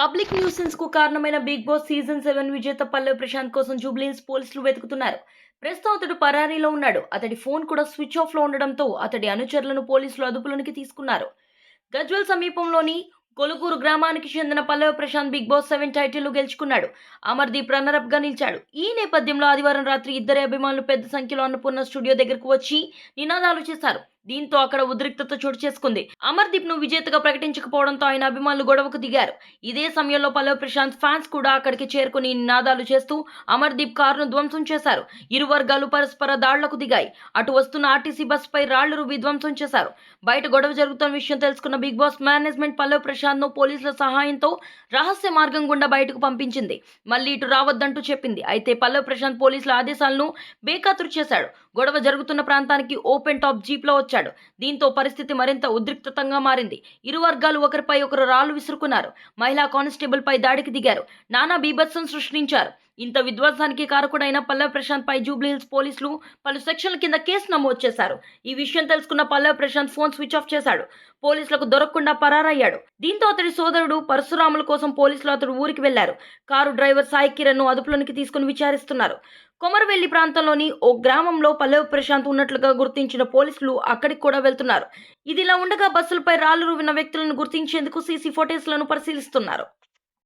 Public న్యూసెన్స్కు కారణమైన big boss season seven విజేత పల్లవి ప్రశాంత్ కోసం జూబ్లీన్స్ పోలీసులు వెతుకుతున్నారు. ప్రస్తుతం అతడు పరారీలో ఉన్నాడు. అతడి ఫోన్ కూడా స్విచ్ ఆఫ్లో ఉండడంతో అతడి అనుచరులను పోలీసులు అదుపులోనికి తీసుకున్నారు. గజ్వల్ సమీపంలోని కొలుకూరు గ్రామానికి చెందిన Pallavi Prashanth Bigg Boss seven title గెలుచుకున్నాడు. అమర్దీప్ రన్నరప్గా నిలిచాడు. ఈ నేపథ్యంలో ఆదివారం రాత్రి ఇద్దరి అభిమానులు పెద్ద సంఖ్యలో అన్నపూర్ణ స్టూడియో దగ్గరకు వచ్చి నినాదాలు చేశారు. దీంతో అక్కడ ఉద్రిక్తత చోటు చేసుకుంది. అమర్దీప్ను విజేతగా ప్రకటించకపోవడంతో ఆయన అభిమానులు గొడవకు దిగారు. ఇదే సమయంలో పల్లవ్ ప్రశాంత్ ఫ్యాన్స్ కూడా అక్కడికి చేరుకుని నినాదాలు చేస్తూ అమర్దీప్ కారును ధ్వంసం చేశారు. ఇరు వర్గాలు పరస్పర దాడులకు దిగాయి. అటు వస్తున్న ఆర్టీసీ బస్సుపై రాళ్ళు విధ్వంసం ధ్వంసం చేశారు. బయట గొడవ జరుగుతున్న విషయం తెలుసుకున్న బిగ్ బాస్ మేనేజ్మెంట్ పల్లవ్ ప్రశాంత్ను పోలీసుల సహాయంతో రహస్య మార్గం గుండా బయటకు పంపించింది. మళ్ళీ ఇటు రావద్దంటూ చెప్పింది. అయితే పల్లవ్ ప్రశాంత్ పోలీసుల ఆదేశాలను బేఖాతురు చేశాడు. గొడవ జరుగుతున్న ప్రాంతానికి ఓపెన్ టాప్ జీప్లో వచ్చాడు. దీంతో పరిస్థితి మరింత ఉద్రిక్తతంగా మారింది. ఇరు వర్గాలు ఒకరిపై ఒకరు రాళ్ళు విసురుకున్నారు. మహిళా కానిస్టేబుల్ పై దాడికి దిగారు. నానా బీభత్సం సృష్టించారు. ఇంత విధ్వంసానికి కారకుడైన పల్లవ్ ప్రశాంత్ పై జూబ్లీహిల్స్ పోలీసులు పలు సెక్షన్ల కింద కేసు నమోదు చేశారు. ఈ విషయం తెలుసుకున్న Pallav Prashanth phone switch off చేశాడు. పోలీసులకు దొరకకుండా పరారయ్యాడు. దీంతో అతడి సోదరుడు పరశురాముల కోసం పోలీసులు అతడు ఊరికి వెళ్ళారు కారు డ్రైవర్ సాయి కిరణ్ను అదుపులోనికి తీసుకుని విచారిస్తున్నారు. కొమరవెల్లి ప్రాంతంలోని ఓ గ్రామంలో పల్లవి ప్రశాంత్ ఉన్నట్లుగా గుర్తించిన పోలీసులు అక్కడికి కూడా వెళ్తున్నారు. ఇదిలా ఉండగా బస్సులపై రాళ్ళు రువిన వ్యక్తులను గుర్తించేందుకు సీసీ ఫోటేజ్లను పరిశీలిస్తున్నారు.